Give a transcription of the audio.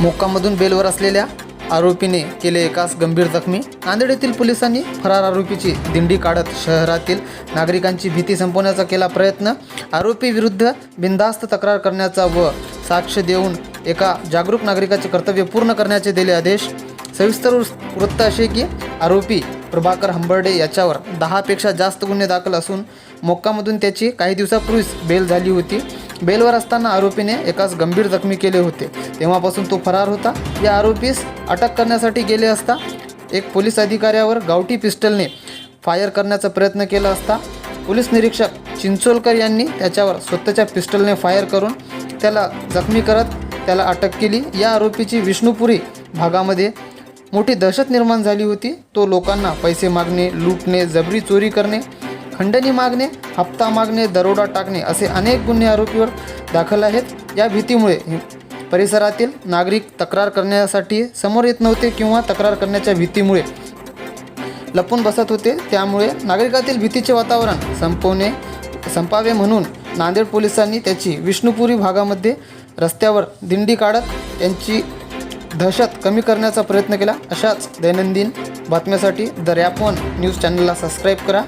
मोक्कामधून बेलवर असलेल्या आरोपीने केले एकास गंभीर जखमी. नांदेड येथील पोलिसांनी फरार आरोपीची दिंडी काढत शहरातील नागरिकांची भीती संपवण्याचा केला प्रयत्न. आरोपी विरुद्ध बिनधास्त तक्रार करण्याचा व साक्ष देऊन एका जागरूक नागरिकाचे कर्तव्य पूर्ण करण्याचे दिले आदेश. सविस्तर वृत्त असे की आरोपी प्रभाकर हंबर्डे याच्यावर दहापेक्षा जास्त गुन्हे दाखल असून मोक्कामधून त्याची काही दिवसापूर्वीच बेल झाली होती. बेलवर असताना आरोपीने एकाच गंभीर जखमी केले होते. तेव्हापासून तो फरार होता. या आरोपीस अटक करण्यासाठी गेले असता एक पोलीस अधिकाऱ्यावर गावठी पिस्टलने फायर करण्याचा प्रयत्न केला असता पोलीस निरीक्षक चिंचोलकर यांनी त्याच्यावर स्वतःच्या पिस्टलने फायर करून त्याला जखमी करत त्याला अटक केली. या आरोपीची विष्णुपुरी भागामध्ये मोठी दहशत निर्माण झाली होती. तो लोकांना पैसे मागणे लुटणे जबरी चोरी करणे खंडणी मागणे हप्ता मागणे दरोडा टाकणे असे अनेक गुन्हे आरोपीवर दाखल आहेत. या भीतीमुळे परिसरातील नागरिक तक्रार करण्यासाठी समोर येत नव्हते किंवा तक्रार करण्याच्या भीतीमुळे लपून बसत होते. त्यामुळे नागरिकातील भीतीचे वातावरण संपवणे संपावे म्हणून नांदेड पोलिसांनी त्याची विष्णुपुरी भागामध्ये रस्त्यावर दिंडी काढत त्यांची दहशत कमी करण्याचा प्रयत्न केला. अशाच दैनंदिन बातम्यासाठी द रॅप वन न्यूज चॅनलला सबस्क्राईब करा.